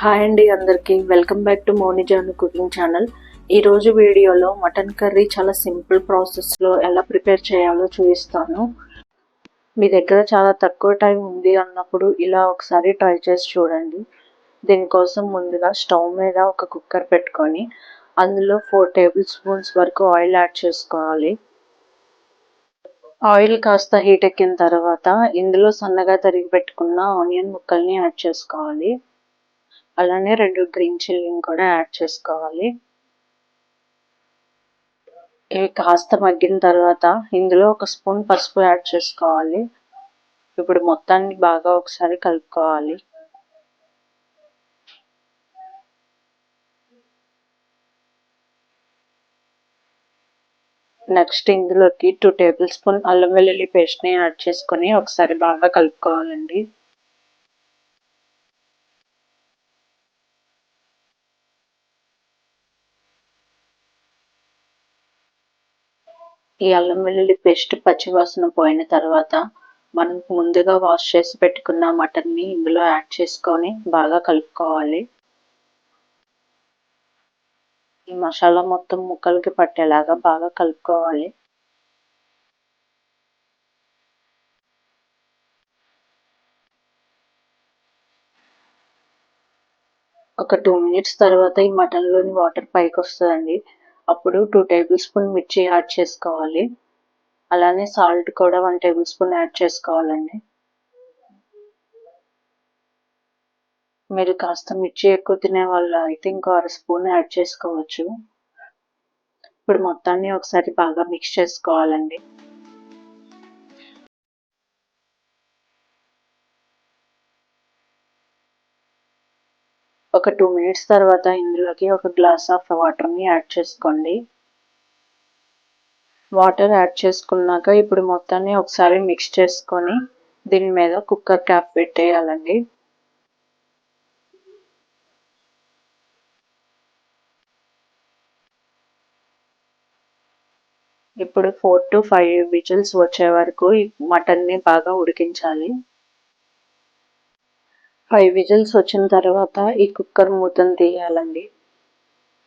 Hi అండి అందరికీ. Welcome back to Monijanu cooking channel. ఈరోజు వీడియోలో మటన్ కర్రీ చాలా సింపుల్ ప్రాసెస్లో ఎలా ప్రిపేర్ చేయాలో చూపిస్తాను. మీ దగ్గర చాలా తక్కువ టైం ఉంది అన్నప్పుడు ఇలా ఒకసారి ట్రై చేసి చూడండి. దీనికోసం ముందుగా స్టవ్ మీద ఒక కుక్కర్ పెట్టుకొని అందులో ఫోర్ టేబుల్ స్పూన్స్ వరకు ఆయిల్ యాడ్ చేసుకోవాలి. ఆయిల్ కాస్త హీట్ ఎక్కిన తర్వాత ఇందులో సన్నగా తరిగి పెట్టుకున్న ఆనియన్ ముక్కల్ని యాడ్ చేసుకోవాలి. అలానే రెండు గ్రీన్ చిల్లీని కూడా యాడ్ చేసుకోవాలి. ఇవి కాస్త మగ్గిన తర్వాత ఇందులో ఒక స్పూన్ పసుపు యాడ్ చేసుకోవాలి. ఇప్పుడు మొత్తాన్ని బాగా ఒకసారి కలుపుకోవాలి. నెక్స్ట్ ఇందులోకి టూ టేబుల్ స్పూన్ అల్లం వెల్లుల్లి పేస్ట్ని యాడ్ చేసుకొని ఒకసారి బాగా కలుపుకోవాలండి. ఈ అల్లం వెల్లుల్లి పేస్ట్ పచ్చివాసన పోయిన తర్వాత మనం ముందుగా వాష్ చేసి పెట్టుకున్న మటన్ని ఇందులో యాడ్ చేసుకొని బాగా కలుపుకోవాలి. ఈ మసాలా మొత్తం ముక్కలకి పట్టేలాగా బాగా కలుపుకోవాలి. ఒక టూ మినిట్స్ తర్వాత ఈ మటన్లోని వాటర్ పైకి వస్తుందండి. అప్పుడు టూ టేబుల్ స్పూన్ మిర్చి యాడ్ చేసుకోవాలి. అలానే సాల్ట్ కూడా వన్ టేబుల్ స్పూన్ యాడ్ చేసుకోవాలండి. మీరు కాస్త మిర్చి ఎక్కువ తినే వాళ్ళు అయితే ఇంకో అర స్పూన్ యాడ్ చేసుకోవచ్చు. ఇప్పుడు మొత్తాన్ని ఒకసారి బాగా మిక్స్ చేసుకోవాలండి. ఒక టూ మినిట్స్ తర్వాత ఇందులోకి ఒక గ్లాస్ ఆఫ్ వాటర్ని యాడ్ చేసుకోండి. వాటర్ యాడ్ చేసుకున్నాక ఇప్పుడు మొత్తాన్ని ఒకసారి మిక్స్ చేసుకొని దీని మీద కుక్కర్ క్యాప్ పెట్టేయాలండి. ఇప్పుడు ఫోర్ టు ఫైవ్ విజిల్స్ వచ్చే వరకు ఈ మటన్ని బాగా ఉడికించాలి. ఫైవ్ విజిల్స్ వచ్చిన తర్వాత ఈ కుక్కర్ మూతను తీయాలండి.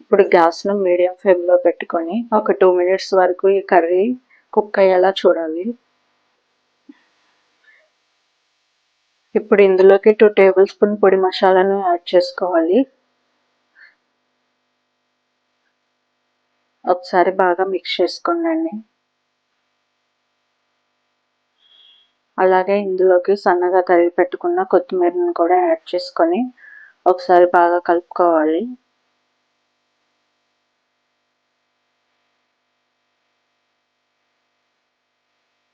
ఇప్పుడు గ్యాస్ను మీడియం ఫ్లేమ్లో పెట్టుకొని ఒక టూ మినిట్స్ వరకు ఈ కర్రీ కుక్ అయ్యేలా చూడాలి. ఇప్పుడు ఇందులోకి టూ టేబుల్ స్పూన్ పొడి మసాలాను యాడ్ చేసుకోవాలి. ఒకసారి బాగా మిక్స్ చేసుకోండి అలాగే ఇందులోకి సన్నగా తరిగి పెట్టుకున్న కొత్తిమీరని కూడా యాడ్ చేసుకొని ఒకసారి బాగా కలుపుకోవాలి.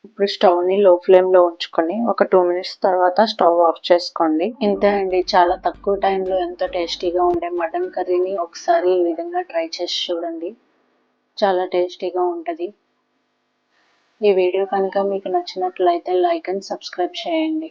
ఇప్పుడు స్టవ్ని లో ఫ్లేమ్లో ఉంచుకొని ఒక టూ మినిట్స్ తర్వాత స్టవ్ ఆఫ్ చేసుకోండి. ఇంతే అండి. చాలా తక్కువ టైంలో ఎంతో టేస్టీగా ఉండే మటన్ కర్రీని ఒకసారి ఈ విధంగా ట్రై చేసి చూడండి. చాలా టేస్టీగా ఉంటుంది. ఈ వీడియో కనుక మీకు నచ్చినట్లయితే లైక్ అండ్ సబ్స్క్రైబ్ చేయండి.